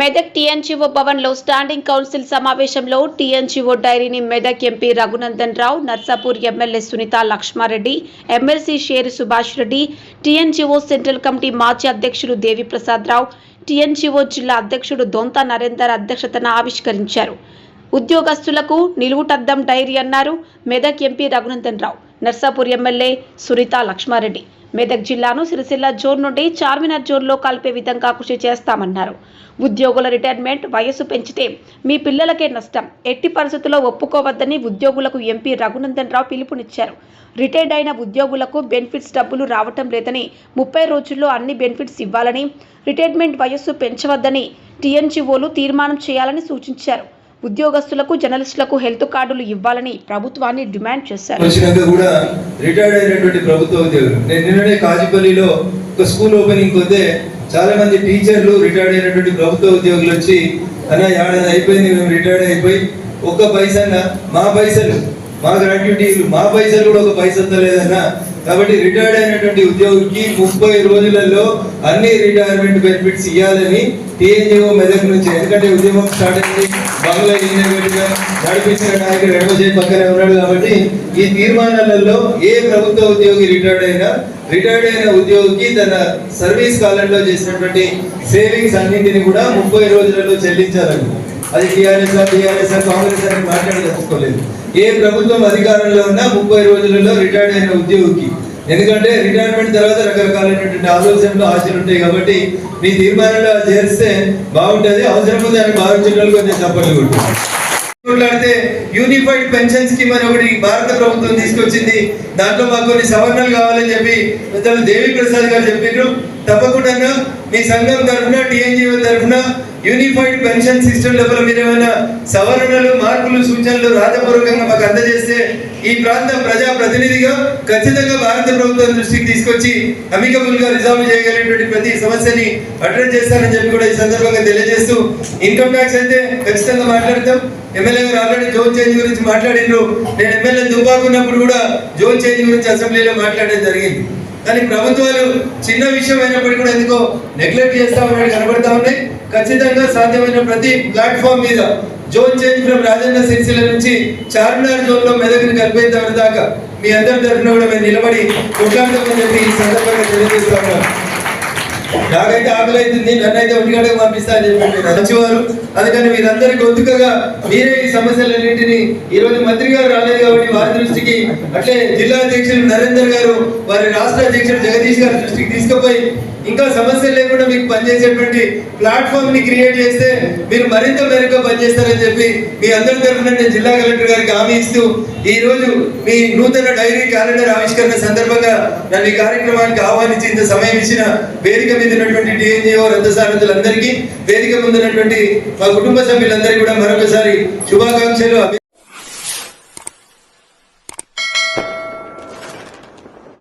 Medak TNGO భవన్లో standing council సమావేశంలో TNGO డైరీని Medak MP Raghunandan Rao Narsapur MLA Sunitha Laxmareddy MLC Sheru Subhash Reddy TNGO central committee మాజీ అధ్యక్షుడు దేవిప్రసాద్ రావు TNGO జిల్లా అధ్యక్షుడు దొంత నరేందర్ అధ్యక్షతన ఆవిష్కరించారు. ఉద్యోగస్తులకు నిలువుటద్దం డైరీ అన్నారు మెదక్ ఎంపీ రఘునందన్ రావు నర్సాపూర్ ఎమ్మెల్యే సునీత లక్ష్మారెడ్డి. మెదక్ జిల్లాను సిరిసిల్ల జోన్ నుండి చార్మినార్ జోన్లో కలిపే విధంగా కృషి చేస్తామన్నారు. ఉద్యోగుల రిటైర్మెంట్ వయసు పెంచితే మీ పిల్లలకే నష్టం. ఎట్టి పరిస్థితుల్లో ఒప్పుకోవద్దని ఉద్యోగులకు ఎంపీ రఘునందన్ రావు పిలుపునిచ్చారు. రిటైర్డ్ అయిన ఉద్యోగులకు బెనిఫిట్స్ డబ్బులు రావటం లేదని ముప్పై రోజుల్లో అన్ని బెనిఫిట్స్ ఇవ్వాలని రిటైర్మెంట్ వయస్సు పెంచవద్దని టీఎన్జీఓలు తీర్మానం చేయాలని సూచించారు. ఉద్యోగస్తులకు జర్నలిస్టులకు హెల్త్ కార్డులు ఇవ్వాలని ప్రభుత్వాన్ని డిమాండ్ చేశారు. రిటైర్డ్ అయినటువంటి ప్రభుత్వ ఉద్యోగులు నేను నిన్ననే కాజీపల్లిలో ఒక స్కూల్ ఓపెనింగ్ పోతే చాలా మంది టీచర్లు రిటైర్డ్ అయినటువంటి ప్రభుత్వ ఉద్యోగులు వచ్చి అన్న ఏడాది అయిపోయింది మేము రిటైర్డ్ అయిపోయి ఒక్క పైసన్న మా పైసలు మా గ్రాట్యుటీలు మా పైసలు కూడా ఒక పైసా లేదన్నా కాబట్టి రిటైర్డ్ అయినటువంటి ఉద్యోగికి ముప్పై రోజులలో అన్ని రిటైర్మెంట్ బెనిఫిట్స్ ఇవ్వాలని టీఎన్జిఓ మెదక్ నుంచి ఎందుకంటే ఉద్యమం స్టార్ట్ అయింది బంగ్లా ఇంజనీర్గా నడిపించిన నాయకుడు ఎడమచేయి పక్కనే ఉన్నాడు కాబట్టి ఈ తీర్మానాలలో ఏ ప్రభుత్వ ఉద్యోగి రిటైర్డ్ అయినా రిటైర్డ్ అయిన ఉద్యోగికి తన సర్వీస్ కాలంలో చేసినటువంటి సేవింగ్స్ అన్నింటినీ కూడా ముప్పై రోజులలో చెల్లించాలని. అది టీఆర్ఎస్ టీఆర్ఎస్ కాంగ్రెస్ అని మాట్లాడదలుచుకోలేదు ఏ ప్రభుత్వం అధికారంలో ఉన్నా ముప్పై రోజులలో రిటైర్డ్ అయిన ఉద్యోగికి. ఎందుకంటే రిటైర్మెంట్ తర్వాత రకరకాలైనటువంటి ఆలోచనలు ఆశలు ఉంటాయి కాబట్టి మీ తీర్మానంలో చేస్తే బాగుంటుంది. అవసరం ఉంది అని భావించిన కొంచెం చప్పట్లు కొట్టారు మాట్లాడితే యూనిఫైడ్ పెన్షన్ స్కీమ్ అని ఒకటి భారత ప్రభుత్వం తీసుకొచ్చింది. దాంట్లో మాకు కొన్ని సవరణలు కావాలని చెప్పి పెద్దలు దేవి ప్రసాద్ గారు చెప్పారు తప్పకుండా మీ సంఘం తరఫున టీఎన్జిఓ తరఫున యూనిఫైడ్ పెన్షన్ సిస్టమ్ లోపల మీరు ఏమైనా సవరణలు మార్పులు సూచనలు రాతపూర్వకంగా మాకు అందజేస్తే ఈ ప్రాంత ప్రజా ప్రతినిధిగా ఖచ్చితంగా భారత ప్రభుత్వం దృష్టికి తీసుకొచ్చి అమికబుల్గా రిజాల్వ్ చేయగలిగినటువంటి ప్రతి సమస్యని అడ్రస్ చేస్తానని చెప్పి కూడా ఈ సందర్భంగా తెలియజేస్తూ ఇన్కమ్ ట్యాక్స్ అయితే ఖచ్చితంగా మాట్లాడతాం. ఎమ్మెల్యే గారు ఆల్రెడీ జోన్ చేంజ్ గురించి మాట్లాడినారు నేను ఎమ్మెల్యే దుబ్బాకున్నప్పుడు కూడా జోన్ చేంజ్ గురించి అసెంబ్లీలో మాట్లాడడం జరిగింది. కానీ ప్రభుత్వాలు చిన్న విషయం అయినప్పటికీ కూడా ఎందుకో నెగ్లెక్ట్ చేస్తా ఉన్నాడు కనబడతా ఉన్నాయి. ఖచ్చితంగా సాధ్యమైన ప్రతి ప్లాట్ఫామ్ మీద zone change from Rajanna Sircilla నుంచి చార్మినార్ జోన్లో మెదక్ని కలిపేద్దాం దాకా మీ అందరి తరఫున కూడా మేము నిలబడి కొట్లాడతామని చెప్పి ఈ సందర్భంగా తెలియజేస్తా ఉన్నాం. నాకైతే ఆకలి అవుతుంది నన్నైతే ఒంటి గంటకు పంపిస్తా అని చెప్పి మంచివారు అందుకని మీరందరి గొంతుకగా మీరే ఈ సమస్యలన్నింటినీ ఈ రోజు మంత్రి గారు రాలేదు కాబట్టి వారి దృష్టికి అట్లే జిల్లా అధ్యక్షులు నరేందర్ గారు వారి రాష్ట్ర అధ్యక్షుడు జగదీష్ గారి దృష్టికి తీసుకుపోయి ఇంకా సమస్యలు లేకుండా మీకు పనిచేసేటువంటి ప్లాట్ఫామ్ని క్రియేట్ చేస్తే మీరు మరింత మెరుగ్గా పనిచేస్తారని చెప్పి మీ అందరి తరఫున నేను జిల్లా కలెక్టర్ గారికి హామీ ఇస్తూ ఈ రోజు మీ నూతన డైరీ క్యాలెండర్ ఆవిష్కరణ సందర్భంగా నన్ను ఈ కార్యక్రమానికి ఆహ్వానించి ఇంత సమయం ఇచ్చిన వేదిక మీద ఉన్నటువంటి టీఎన్జిఓ రథసారథులందరికీ వేదిక ముందున్నటువంటి మా కుటుంబ సభ్యులందరికీ కూడా మరొకసారి శుభాకాంక్షలు